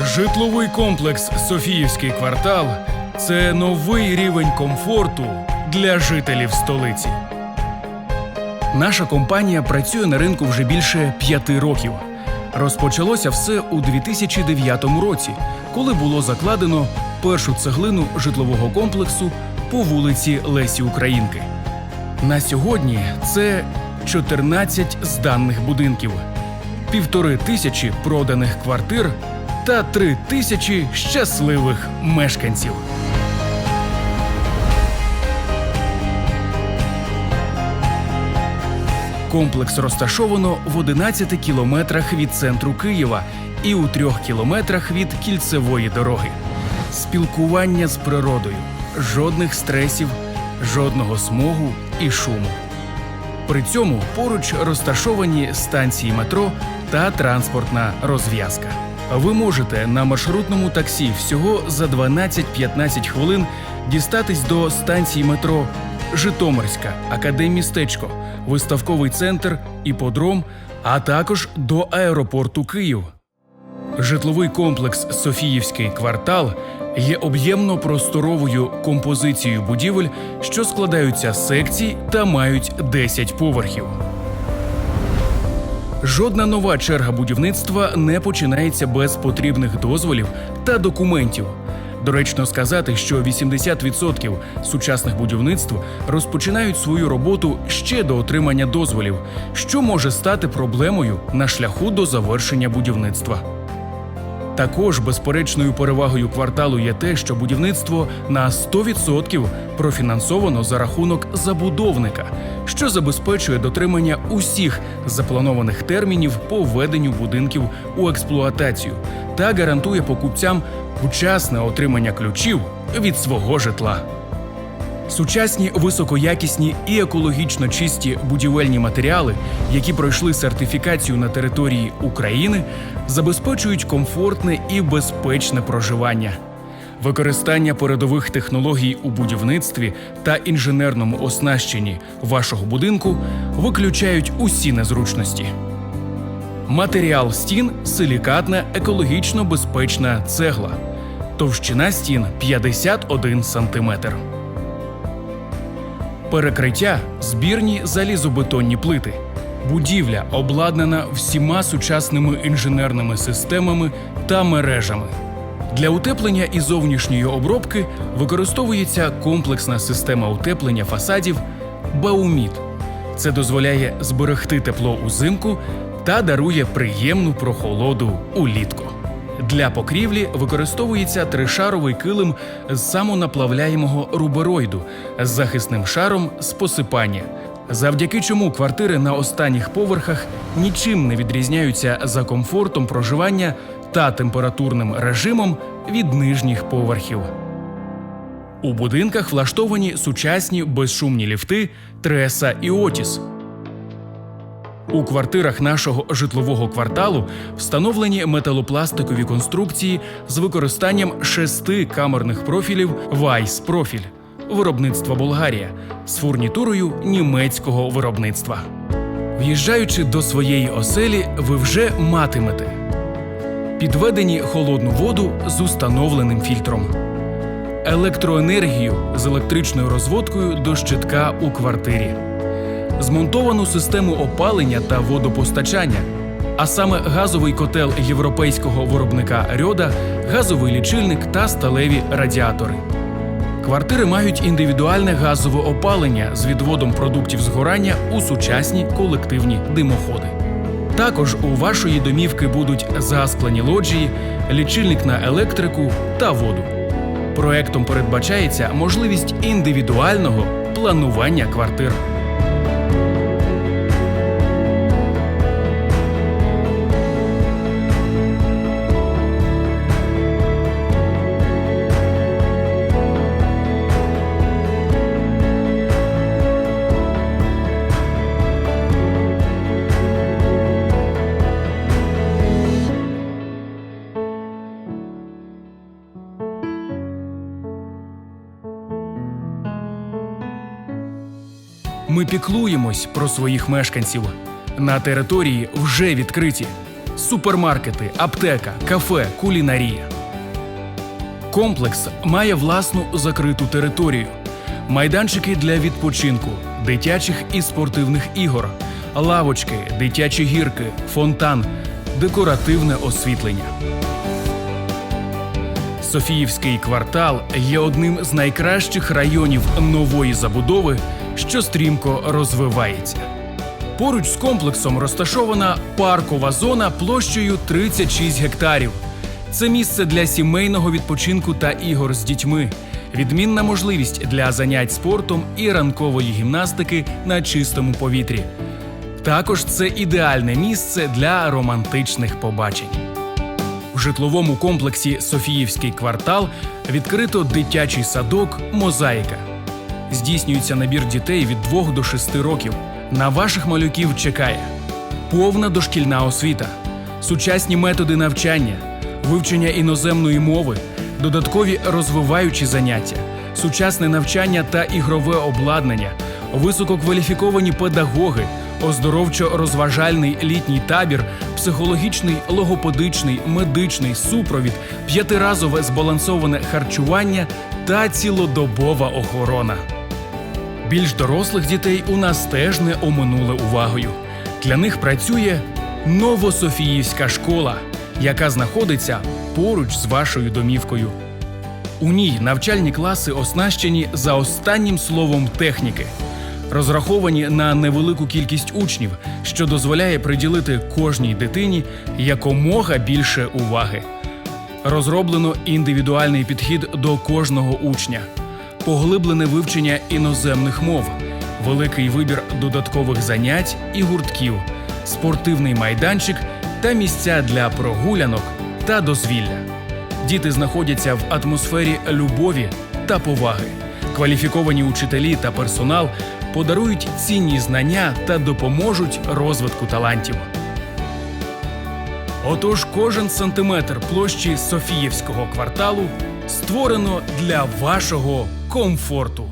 Житловий комплекс Софіївський квартал це новий рівень комфорту для жителів столиці. Наша компанія працює на ринку вже більше п'яти років. Розпочалося все у 2009 році, коли було закладено першу цеглину житлового комплексу по вулиці Лесі Українки. На сьогодні це 14 зданих будинків, півтори тисячі проданих квартир та три тисячі щасливих мешканців. Комплекс розташовано в 11 кілометрах від центру Києва і у трьох кілометрах від кільцевої дороги. Спілкування з природою, жодних стресів, жодного смогу і шуму. При цьому поруч розташовані станції метро та транспортна розв'язка. Ви можете на маршрутному таксі всього за 12-15 хвилин дістатись до станції метро Житомирська, Академмістечко, виставковий центр, іподром, а також до аеропорту Київ. Житловий комплекс Софіївський квартал є об'ємно просторовою композицією будівель, що складаються з секцій та мають 10 поверхів. Жодна нова черга будівництва не починається без потрібних дозволів та документів. Доречно сказати, що 80% сучасних будівництв розпочинають свою роботу ще до отримання дозволів, що може стати проблемою на шляху до завершення будівництва. Також безперечною перевагою кварталу є те, що будівництво на 100% профінансовано за рахунок забудовника, що забезпечує дотримання усіх запланованих термінів по введенню будинків у експлуатацію та гарантує покупцям вчасне отримання ключів від свого житла. Сучасні високоякісні і екологічно чисті будівельні матеріали, які пройшли сертифікацію на території України, забезпечують комфортне і безпечне проживання. Використання передових технологій у будівництві та інженерному оснащенні вашого будинку виключають усі незручності. Матеріал стін силікатна екологічно безпечна цегла. Товщина стін 51 сантиметр. Перекриття збірні залізобетонні плити. Будівля обладнана всіма сучасними інженерними системами та мережами. Для утеплення і зовнішньої обробки використовується комплексна система утеплення фасадів Бауміт. Це дозволяє зберегти тепло узимку та дарує приємну прохолоду улітку. Для покрівлі використовується тришаровий килим з самонаплавляємого рубероїду з захисним шаром з посипання, завдяки чому квартири на останніх поверхах нічим не відрізняються за комфортом проживання та температурним режимом від нижніх поверхів. У будинках влаштовані сучасні безшумні ліфти Треса і Отіс. У квартирах нашого житлового кварталу встановлені металопластикові конструкції з використанням шести камерних профілів Weiss профіль виробництва Болгарія з фурнітурою німецького виробництва. В'їжджаючи до своєї оселі, ви вже матимете підведені холодну воду з установленим фільтром, електроенергію з електричною розводкою до щитка у квартирі, змонтовану систему опалення та водопостачання, а саме газовий котел європейського виробника Рьода, газовий лічильник та сталеві радіатори. Квартири мають індивідуальне газове опалення з відводом продуктів згорання у сучасні колективні димоходи. Також у вашої домівки будуть засклені лоджії, лічильник на електрику та воду. Проектом передбачається можливість індивідуального планування квартир. Ми піклуємось про своїх мешканців. На території вже відкриті супермаркети, аптека, кафе, кулінарія. Комплекс має власну закриту територію, майданчики для відпочинку, дитячих і спортивних ігор, лавочки, дитячі гірки, фонтан, декоративне освітлення. Софіївський квартал є одним з найкращих районів нової забудови, що стрімко розвивається. Поруч з комплексом розташована паркова зона площею 36 гектарів. Це місце для сімейного відпочинку та ігор з дітьми, відмінна можливість для занять спортом і ранкової гімнастики на чистому повітрі. Також це ідеальне місце для романтичних побачень. В житловому комплексі Софіївський квартал відкрито дитячий садок Мозаїка. Здійснюється набір дітей від 2 до 6 років. На ваших малюків чекає повна дошкільна освіта, сучасні методи навчання, вивчення іноземної мови, додаткові розвиваючі заняття, сучасне навчання та ігрове обладнання, висококваліфіковані педагоги, оздоровчо-розважальний літній табір, психологічний, логопедичний, медичний супровід, п'ятиразове збалансоване харчування та цілодобова охорона. Більш дорослих дітей у нас теж не оминули увагою. Для них працює Новософіївська школа, яка знаходиться поруч з вашою домівкою. У ній навчальні класи оснащені за останнім словом техніки, розраховані на невелику кількість учнів, що дозволяє приділити кожній дитині якомога більше уваги. Розроблено індивідуальний підхід до кожного учня, поглиблене вивчення іноземних мов, великий вибір додаткових занять і гуртків, спортивний майданчик та місця для прогулянок та дозвілля. Діти знаходяться в атмосфері любові та поваги. Кваліфіковані учителі та персонал подарують цінні знання та допоможуть розвитку талантів. Отож, кожен сантиметр площі Софіївського кварталу створено для вашого комфорту.